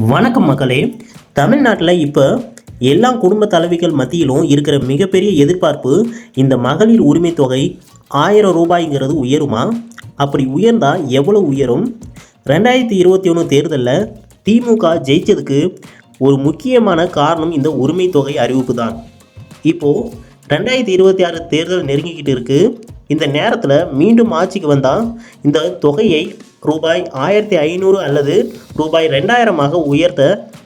வணக்கம் மக்களே. தமிழ்நாட்டில் இப்போ எல்லா குடும்ப தலைவிகள் மத்தியிலும் இருக்கிற மிகப்பெரிய எதிர்பார்ப்பு இந்த மகளிர் உரிமை தொகை ஆயிரம் ரூபாய்ங்கிறது உயருமா? அப்படி உயர்ந்தால் எவ்வளோ உயரும்? ரெண்டாயிரத்தி இருபத்தி ஒன்று தேர்தலில் திமுக ஜெயிச்சதுக்கு ஒரு முக்கியமான காரணம் இந்த உரிமை தொகை அறிவிப்பு தான். இப்போது ரெண்டாயிரத்தி இருபத்தி ஆறு தேர்தல் நெருங்கிக்கிட்டு இருக்கு. இந்த நேரத்தில் மீண்டும் ஆட்சிக்கு வந்தால் இந்த தொகையை ரூபாய் ஆயிரத்தி ஐநூறு அல்லது ரூபாய் ரெண்டாயிரமாக உயர்த்த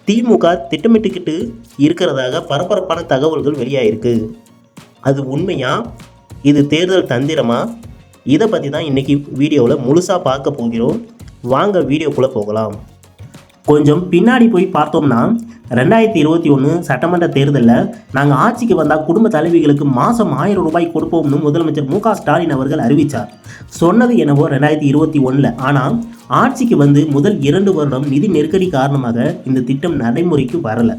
திமுக திட்டமிட்டுக்கிட்டு இருக்கிறதாக பரபரப்பான தகவல்கள் வெளியாயிருக்கு. அது உண்மையா? இது தேர்தல் தந்திரமா? இதை பற்றி தான் இன்றைக்கி வீடியோவில் முழுசாக பார்க்க போகிறோம். வாங்க வீடியோக்குள்ளே போகலாம். கொஞ்சம் பின்னாடி போய் பார்த்தோம்னா ரெண்டாயிரத்தி இருபத்தி ஒன்று சட்டமன்ற தேர்தலில் நாங்கள் ஆட்சிக்கு வந்தால் குடும்ப தலைவிகளுக்கு மாதம் ஆயிரம் ரூபாய் கொடுப்போம்னு முதலமைச்சர் மு ஸ்டாலின் அவர்கள் அறிவித்தார் சொன்னது என்னவோ ரெண்டாயிரத்தி இருபத்தி ஒன்றில் ஆனால் ஆட்சிக்கு வந்து முதல் இரண்டு வருடம் நிதி நெருக்கடி காரணமாக இந்த திட்டம் நடைமுறைக்கு வரலை.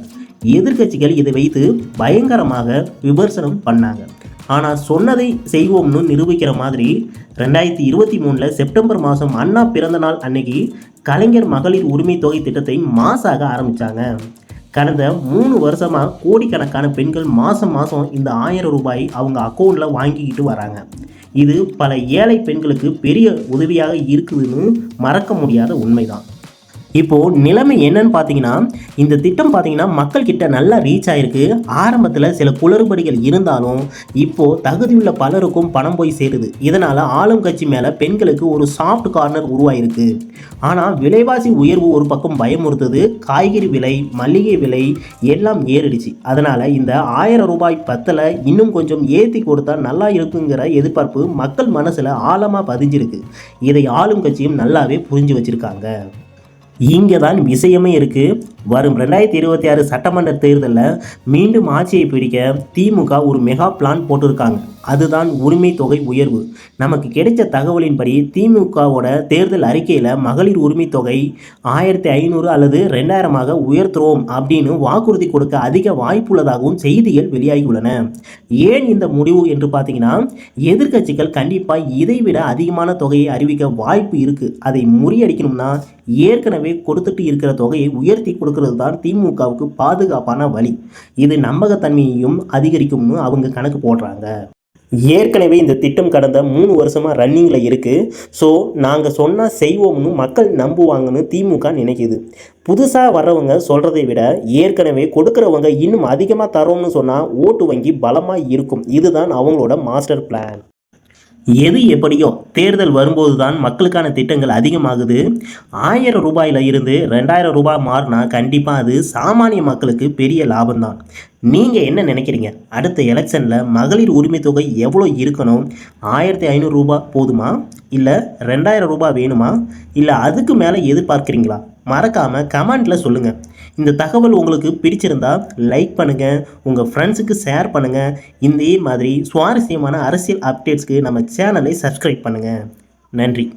எதிர்க்கட்சிகள் இதை வைத்து பயங்கரமாக விமர்சனம் பண்ணாங்க. ஆனால் சொன்னதை செய்வோம்னு நிரூபிக்கிற மாதிரி ரெண்டாயிரத்தி இருபத்தி மூணில் செப்டம்பர் மாதம் அண்ணா பிறந்த நாள் அன்னைக்கு கலைஞர் மகளிர் உரிமை தொகை திட்டத்தை மாசாக ஆரம்பித்தாங்க கடந்த மூணு வருஷமாக கோடிக்கணக்கான பெண்கள் மாதம் மாதம் இந்த ஆயிரம் ரூபாய் அவங்க அக்கௌண்ட்டில் வாங்கிக்கிட்டு வராங்க. இது பல ஏழை பெண்களுக்கு பெரிய உதவியாக இருக்குதுன்னு மறக்க முடியாத உண்மைதான். இப்போது நிலைமை என்னன்னு பார்த்தீங்கன்னா இந்த திட்டம் பார்த்தீங்கன்னா மக்கள்கிட்ட நல்லா ரீச் ஆகிருக்கு ஆரம்பத்தில் சில குளறுபடிகள் இருந்தாலும் இப்போது தகுதியுள்ள பலருக்கும் பணம் போய் சேருது. இதனால் ஆளும் கட்சி மேலே பெண்களுக்கு ஒரு சாஃப்ட் கார்னர் உருவாயிருக்கு. ஆனால் விலைவாசி உயர்வு ஒரு பக்கம் பயமுறுத்துது. காய்கறி விலை மல்லிகை விலை எல்லாம் ஏறிடுச்சு. அதனால் இந்த ஆயிரம் ரூபாய் பத்தில் இன்னும் கொஞ்சம் ஏற்றி கொடுத்தா நல்லா இருக்குங்கிற எதிர்பார்ப்பு மக்கள் மனசில் ஆழமாக பதிஞ்சிருக்கு. இதை ஆளும் கட்சியும் நல்லாவே புரிஞ்சு வச்சுருக்காங்க. இங்கே தான் விஷயமே இருக்குது வரும் ரெண்டாயிரத்தி இருபத்தி ஆறு சட்டமன்ற தேர்தலில் மீண்டும் ஆட்சியை பிடிக்க திமுக ஒரு மெகா பிளான் போட்டிருக்காங்க. அதுதான் உரிமை தொகை உயர்வு. நமக்கு கிடைச்ச தகவலின்படி திமுகவோட தேர்தல் அறிக்கையில் மகளிர் உரிமை தொகை ஆயிரத்தி ஐநூறு அல்லது ரெண்டாயிரமாக உயர்த்துறோம் அப்படின்னு வாக்குறுதி கொடுக்க அதிக வாய்ப்புள்ளதாகவும் செய்திகள் வெளியாகியுள்ளன. ஏன் இந்த முடிவு என்று பார்த்தீங்கன்னா எதிர்க்கட்சிகள் கண்டிப்பாக இதைவிட அதிகமான தொகையை அறிவிக்க வாய்ப்பு இருக்குது அதை முறியடிக்கணும்னா ஏற்கனவே கொடுத்துட்டு இருக்கிற தொகையை உயர்த்தி கொடுக்கறது தான் திமுகவுக்கு பாதுகாப்பான வழி. இது நம்பகத்தன்மையையும் அதிகரிக்கும்னு அவங்க கணக்கு போடுறாங்க. ஏற்கனவே இந்த திட்டம் கடந்த மூணு வருஷமாக ரன்னிங்கில் இருக்குது ஸோ நாங்கள் சொன்னால் செய்வோம்னு மக்கள் நம்புவாங்கன்னு திமுக நினைக்குது. புதுசாக வர்றவங்க சொல்கிறதை விட ஏற்கனவே கொடுக்குறவங்க இன்னும் அதிகமாக தரோம்னு சொன்னால் ஓட்டு வங்கி பலமாக இருக்கும். இதுதான் அவங்களோட மாஸ்டர் பிளான் எது எப்படியோ தேர்தல் வரும்போது தான் மக்களுக்கான திட்டங்கள் அதிகமாகுது. ஆயிரம் ரூபாயில் இருந்து ரெண்டாயிரம் ரூபாய் மாறினா கண்டிப்பாக அது சாமானிய மக்களுக்கு பெரிய லாபம் தான் நீங்கள் என்ன நினைக்கிறீங்க? அடுத்த எலெக்ஷனில் மகளிர் உரிமை தொகை எவ்வளோ இருக்கணும்? ஆயிரத்தி ஐநூறுரூபா போதுமா? இல்லை ரெண்டாயிரம் ரூபாய் வேணுமா? இல்லை அதுக்கு மேலே எதிர்பார்க்குறீங்களா? மறக்காமல் கமெண்ட்டில் சொல்லுங்கள் இந்த தகவல் உங்களுக்கு பிடிச்சிருந்தா லைக் பண்ணுங்கள் உங்கள் ஃப்ரெண்ட்ஸுக்கு ஷேர் பண்ணுங்கள் இதே மாதிரி சுவாரஸ்யமான அரசியல் அப்டேட்ஸ்க்கு நம்ம சேனலை சப்ஸ்கிரைப் பண்ணுங்கள் நன்றி.